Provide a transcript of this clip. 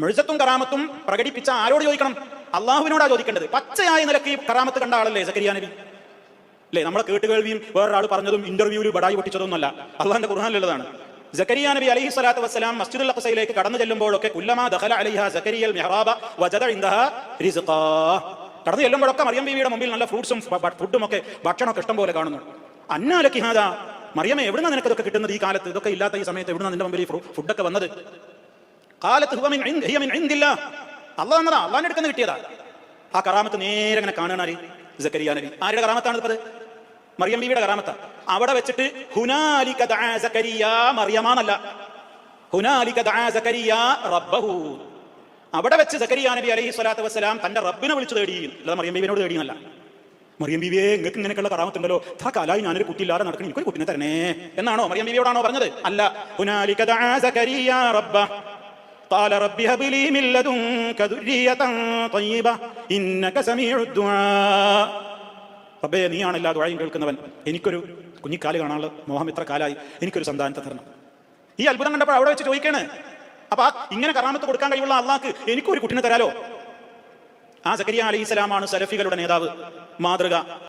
മെഴുസത്തും കറാമത്തും പ്രകടിപ്പിച്ച ആരോട് ചോദിക്കണം? അള്ളാഹുവിനോടാ ചോദിക്കേണ്ടത്. പച്ചയായ നിലയ്ക്ക് ഈ കറാമത്ത് കണ്ട ആളല്ലേ സക്കരിയ നബി? അല്ലേ നമ്മളെ കേട്ടുകേൾവിയും വേറൊരാൾ പറഞ്ഞതും ഇന്റർവ്യൂവിൽ ബടായി പൊട്ടിച്ചതൊന്നുമല്ല. അള്ളാഹിന്റെ ഖുർഹാനിലുള്ളതാണ് സക്കരിയ നബി അലൈഹി സ്വലാത്തു വസ്സലാം മസ്ജിദുൽ അഖസയിലേക്ക് കടന്നു ചെല്ലുമ്പോഴൊക്കെ കുല്ലമാ ദഖല അലൈഹ സക്കരിയൽ മിഹ്റാബ വജദ കടന്നു ചെല്ലുമ്പോഴൊക്കെ മറിയം ബീവിയുടെ മുമ്പിൽ നല്ല ഫ്രൂട്ട്സും ഫുഡും ഒക്കെ ഭക്ഷണമൊക്കെ ഇഷ്ടം പോലെ കാണുന്നു. അന്നാലക്കി ഹാദ മറിയമേ എവിടുന്ന നിനക്ക് ഇതൊക്കെ കിട്ടുന്നത് ഈ കാലത്ത്? ഇതൊക്കെ ഇല്ലാത്ത ഈ സമയത്ത് എവിടുന്ന നിന്റെ മുമ്പിൽ ഫുഡൊക്കെ വന്നത്? കാലത്ത്. അള്ളാഹ് അടുത്ത് കിട്ടിയതാ. ആ കറാമത്ത് നേരെ അങ്ങനെ കാണുകയാണ് സക്കരിയ നബി. ആരുടെ കറാമത്താണ് ഇപ്പത്? മറിയം ബീവിയുടെ കറാമത്ത. അവിടെ വെച്ചിട്ട് ഹുനാലിക സക്കരിയ മറിയമാന്നല്ല. ഹുനാലിക സക്കരിയ റബ്ബഹു. അവിടെ വെച്ച് സക്കരിയ നബി അലൈഹി സ്വലാത്തു വസ്സലാം തന്റെ റബ്ബിനെ വിളിച്ചു തേടി. അല്ലാതെ മറിയം ബീവിനോട് തേടിയെന്നല്ല. മറിയം ബീവിയെ നിങ്ങൾക്ക് ഇങ്ങനെയൊക്കെയുള്ള കറാമത്തുണ്ടല്ലോ. ഇത്ര കാലായി ഞാനൊരു കുട്ടിയില്ലാതെ നടക്കണം. എനിക്കൊരു കുട്ടിനെ തരണേ. എന്നാണോ? മറിയം ബീവിയോടാണോ പറഞ്ഞത്? അല്ല. ഹുനാലിക സക്കരിയ റബ്ബ قال رب هب لي من لدنك ذرية طيبة إنك سميع الدعاء റബ്ബേ നീയാണ് എല്ലാ ദുഴയും കേൾക്കുന്നവൻ എനിക്കൊരു കുഞ്ഞിക്കാല് കാണാനുള്ള മോഹം ഇത്ര കാലായി എനിക്കൊരു സന്താനത്തെ തരണം ഈ അത്ഭുതം കണ്ടപ്പോൾ അവിടെ വെച്ച് ചോദിക്കാണ് അപ്പൊ ആ ഇങ്ങനെ കറാമത്ത് കൊടുക്കാൻ കഴിവുള്ള അള്ളാഹ്ക്ക് എനിക്കൊരു കുട്ടിനെ തരാലോ ആ സക്കരിയ അലൈഹി സ്വലാമാണ് സലഫികളുടെ നേതാവ് മാതൃക